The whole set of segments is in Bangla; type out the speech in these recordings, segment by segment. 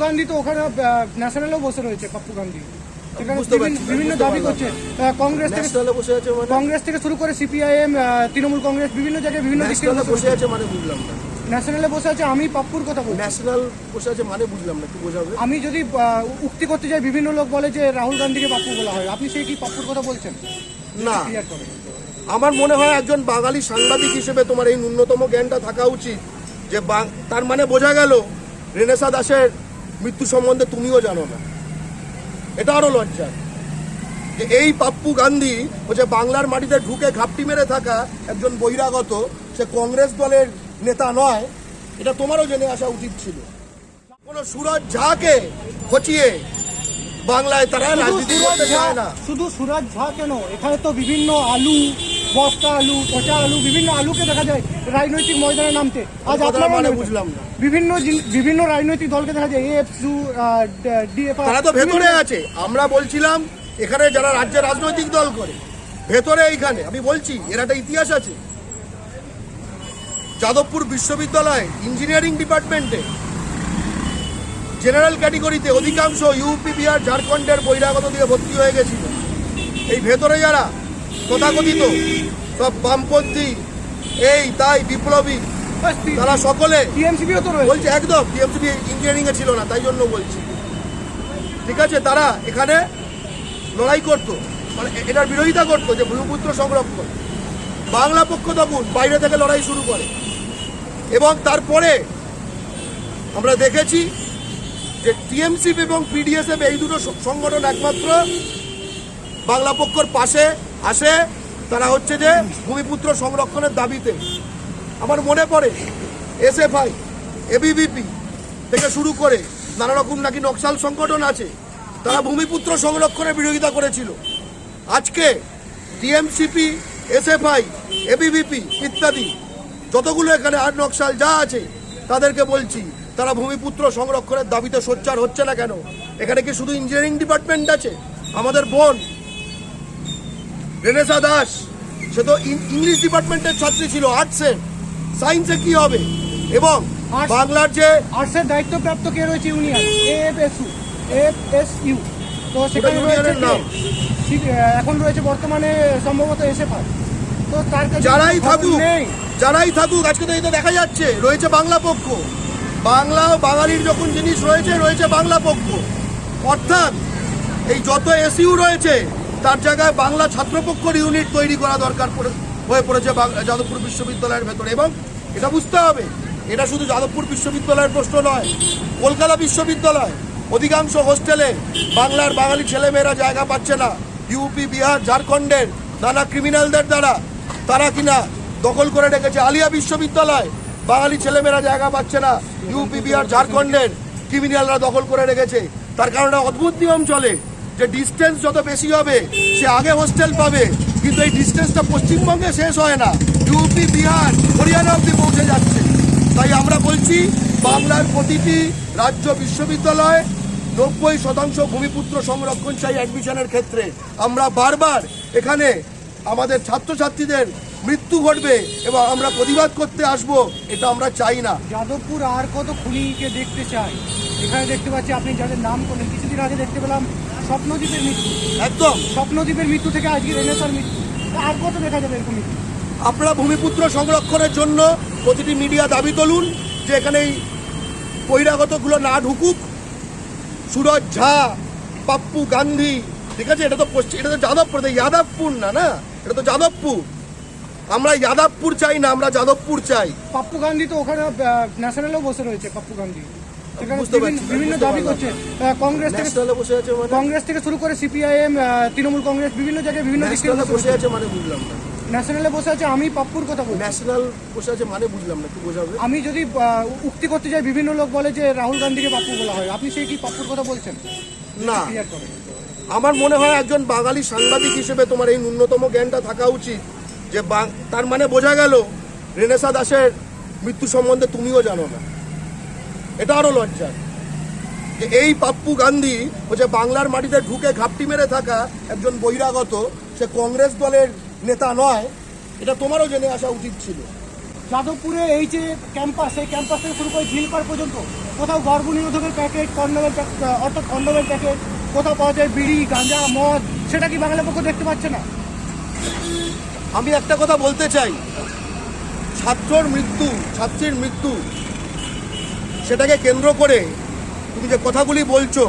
গান্ধী তো ওখানে ন্যাশনালেও বসে রয়েছে পাপ্পু গান্ধী। বিভিন্ন- দাবি করছে। কংগ্রেস থেকে বসে আছে মানে? কংগ্রেস থেকে শুরু করে সিপিআইএম তৃণমূল কংগ্রেস বিভিন্ন জায়গায় বিভিন্ন দিক থেকে ন্যাশনালে বসে আছে মানে বুঝলাম না। ন্যাশনালে বসে আছে আমি পাপ্পুর কথা বলছি। ন্যাশনাল বসে আছে মানে বুঝলাম না একটু বোঝাবে? আমি যদি উক্তি করতে যাই বিভিন্ন লোক বলে যে রাহুল গান্ধীকে পাপ্পু বলা হয়। আপনি সেই কি পাপ্পুর কথা বলছেন? না। আমার মনে হয় একজন বাঙালি সাংবাদিক হিসেবে তোমার এই ন্যূনতম জ্ঞানটা থাকা উচিত। যে তার মানে বোঝা গেল রেনেসা দাসের মৃত্যু সম্বন্ধে তুমিও জানো না। এটা আরও লজ্জা যে এই পাপ্পু গান্ধী হচ্ছে বাংলার মাটিতে ঢুকে ঘাপটি মেরে থাকা একজন বহিরাগত সে কংগ্রেস দলের নেতা নয় এটা তোমারও জেনে আসা উচিত ছিল। কোনো সুরজ ঝাকে খচিয়ে বাংলায় তারা রাজনীতি করতে চায় না। শুধু সুরজ ঝা কেন? এখানে তো বিভিন্ন আলু বস্তা আলু পচা আলু বিভিন্ন আলুকে দেখা যায় রাজনৈতিক ময়দানে নামতে। আজ আপনারা মানে বুঝলাম না। বিভিন্ন বিভিন্ন রাজনৈতিক দলকে দেখা যায় এএফসু ডিএফআর তারা তো ভেতরে আছে। আমরা বলছিলাম এখানে যারা রাজ্যের রাজনৈতিক দল করে ভেতরে এইখানে আমি বলছি এর একটা ইতিহাস আছে। যাদবপুর বিশ্ববিদ্যালয় ইঞ্জিনিয়ারিং ডিপার্টমেন্টে জেনারেল ক্যাটেগরিতে অধিকাংশ ইউপি বিহার ঝাড়খণ্ডের বহিরাগত দিয়ে ভর্তি হয়ে গেছিল। এই ভেতরে যারা তথাকথিত সব বামপন্থী এই তাই বিপ্লবী তারা সকলে টিএমসিপিও তো বলছি একদম টিএমসিবি ইঞ্জিনিয়ারিং এ ছিল না তাই জন্য বলছি। ঠিক আছে তারা এখানে লড়াই করতো মানে এটার বিরোধিতা করতো যে ভূমিপুত্র সংরক্ষণ। বাংলা পক্ষ তখন বাইরে থেকে লড়াই শুরু করে। এবং তারপরে আমরা দেখেছি যে টিএমসিপ এবং পিডিএসএফ এই দুটো সংগঠন একমাত্র বাংলা পক্ষর পাশে আসে, তারা হচ্ছে যে ভূমিপুত্র সংরক্ষণের দাবিতে। আমার মনে পড়ে, এসএফআই, এবিভিপি থেকে শুরু করে নানা রকম নাকি নকশাল সংগঠন আছে, তারা ভূমিপুত্র সংরক্ষণের বিরোধিতা করেছিল। আজকে টিএমসিপি, এসএফআই, এবিভিপি ইত্যাদি যতগুলো এখানে আর নকশাল যা আছে, তাদেরকে বলছি, তারা ভূমিপুত্র সংরক্ষণের দাবিতে সোচ্চার হচ্ছে না কেন? এখানে কি শুধু ইঞ্জিনিয়ারিং ডিপার্টমেন্ট আছে? আমাদের বোন রেনেসা দাস সে তো ইংলিশ ডিপার্টমেন্টের ছাত্রী ছিল আর্টসে সায়েন্সে কি হবে? এবং বাংলার যে আর্টসের দায়িত্বপ্রাপ্ত কে রয়েছে ইউনিয়ন? এএফএসইউ এফএসইউ তো সেখানে রয়েছে ইউনিয়নের নাম। এখন রয়েছে বর্তমানে সম্ভবত এসএফআই তো তার যারাই থাকুক যারাই থাকুক আজকে তো এই তো দেখা যাচ্ছে রয়েছে বাংলা পক্ষ। বাংলা বাঙালির যখন জিনিস রয়েছে রয়েছে বাংলা পক্ষ। অর্থাৎ এই যত এসইউ রয়েছে তার জায়গায় বাংলা ছাত্রপক্ষর ইউনিট তৈরি করা দরকার হয়ে পড়েছে যাদবপুর বিশ্ববিদ্যালয়ের ভেতরে। এবং এটা বুঝতে হবে, এটা শুধু যাদবপুর বিশ্ববিদ্যালয়ের প্রশ্ন নয়, কলকাতা বিশ্ববিদ্যালয় অধিকাংশ হোস্টেলে বাংলার বাঙালি ছেলেমেয়েরা জায়গা পাচ্ছে না। ইউপি বিহার, ঝাড়খণ্ডের নানা ক্রিমিনালদের দ্বারা তারা কিনা দখল করে রেখেছে। আলিয়া বিশ্ববিদ্যালয় বাঙালি ছেলেমেয়েরা জায়গা পাচ্ছে না। ইউপি বিহার, ঝাড়খণ্ডের ক্রিমিনালরা দখল করে রেখেছে। তার কারণে অদ্ভুত নিয়ম চলে। যে ডিস্টেন্স যত বেশি হবে, সে আগে হোস্টেল পাবে। কিন্তু এই ডিস্টেন্সটা পশ্চিমবঙ্গে শেষ হয় না। ইউপি বিহার, হরিয়ানা অব্দি পৌঁছে যাচ্ছে। তাই আমরা বলছি, বাংলার প্রতিটি রাজ্য বিশ্ববিদ্যালয় নব্বই শতাংশ ভূমিপুত্র সংরক্ষণ চাই অ্যাডমিশনের ক্ষেত্রে। আমরা বারবার এখানে আমাদের ছাত্রছাত্রীদের মৃত্যু ঘটবে এবং আমরা প্রতিবাদ করতে আসব, এটা আমরা চাই না। যাদবপুর আর কত খুনিকে দেখতে চাই? এখানে দেখতে পাচ্ছি আপনি যাদের নাম করলেন, কিছুদিন আগে দেখতে পেলাম স্বপ্নদ্বীপের মৃত্যু। একদম। স্বপ্নদ্বীপের মৃত্যু থেকে আজকে রেনেসার মৃত্যু। আর কত দেখা যাবে এরকম আপনারা ভূমিপুত্র সংরক্ষণের জন্য প্রতিটি মিডিয়া দাবি তুলুন যে এখানে এই বহিরাগতগুলো না ঢুকুক। সুরজ ঝা পাপ্পু গান্ধী ঠিক আছে? এটা তো পশ্চিম এটা তো যাদবপুর এটা যাদবপুর না না? এটা তো যাদবপুর। আমরা যাদবপুর চাই না আমরা যাদবপুর চাই। পাপ্পু গান্ধী তো ওখানে ন্যাশনালেও বসে রয়েছে পাপ্পু গান্ধী। বিভিন্ন- দাবি করছে। কংগ্রেস থেকে বসে আছে মানে? কংগ্রেস থেকে শুরু করে সিপিআইএম তৃণমূল কংগ্রেস বিভিন্ন জায়গায় বিভিন্ন দিক থেকে বসে আছে মানে বুঝলাম না। ন্যাশনালে বসে আছে আমি পাপ্পুর কথা বলছি। ন্যাশনাল বসে আছে মানে বুঝলাম না একটু বোঝাবে? আমি যদি উক্তি করতে যাই বিভিন্ন লোক বলে যে রাহুল গান্ধীকে পাপ্পু বলা হয়। আপনি সেই কি পাপ্পুর কথা বলছেন? না। আমার মনে হয় একজন বাঙালি সাংবাদিক হিসেবে তোমার এই ন্যূনতম জ্ঞানটা থাকা উচিত। যে তার মানে বোঝা গেল রেনেসা দাসের মৃত্যু সম্বন্ধে তুমিও জানো না। এটা আরও লজ্জা। যে এই পাপ্পু গান্ধী হচ্ছে বাংলার মাটিতে ঢুকে ঘাপটি মেরে থাকা একজন বহিরাগত সে কংগ্রেস দলের নেতা নয় এটা তোমারও জেনে আসা উচিত ছিল। যাদবপুরে এই যে ক্যাম্পাস এই ক্যাম্পাস থেকে শুরু করে ঝিলপাড় পর্যন্ত কোথাও গর্ভনিরোধকের প্যাকেট কন্ডোমের অর্থাৎ কন্ডোমের প্যাকেট কোথাও পাওয়া যায় বিড়ি গাঁজা মদ সেটা কি বাংলা পক্ষ দেখতে পাচ্ছে না? আমি একটা কথা বলতে চাই। ছাত্রর মৃত্যু ছাত্রীর মৃত্যু সেটাকে কেন্দ্র করে তুমি যে কথাগুলি বলছো,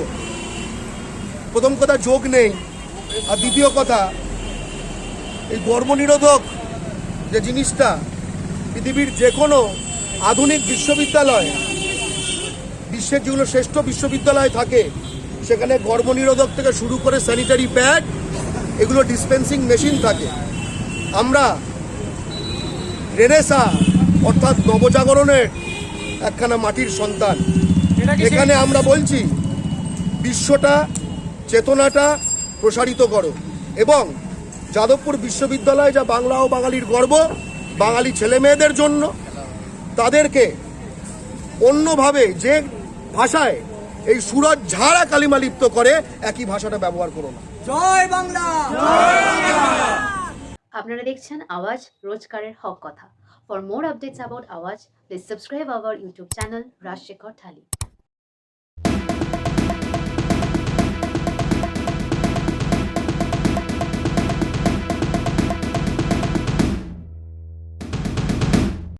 প্রথম কথা যোগ নেই, আর দ্বিতীয় কথা, এই গর্ভনিরোধক যে জিনিসটা, পৃথিবীর যে কোনো আধুনিক বিশ্ববিদ্যালয়, বিশ্বের যেগুলো শ্রেষ্ঠ বিশ্ববিদ্যালয় থাকে, সেখানে গর্ভনিরোধক থেকে শুরু করে স্যানিটারি প্যাড এগুলো ডিসপেন্সিং মেশিন থাকে। আমরা রেনেসা অর্থাৎ নবজাগরণের একখানা মাটির সন্তান। এখানে আমরা বলছি বিশ্বটা চেতনাটা প্রসারিত করো। এবং যাদবপুর বিশ্ববিদ্যালয় যা বাংলা ও বাঙালির গর্ব বাঙালি ছেলে মেয়েদের জন্য তাদেরকে অন্যভাবে যে ভাষায় এই সুরজ ঝাড়া কালিমা লিপ্ত করে একই ভাষাটা ব্যবহার করো না। জয় বাংলা! আপনারা দেখছেন আওয়াজ রোজকারের হক কথা। For more updates about Awaaz Please subscribe our YouTube channel Rashekar Thali.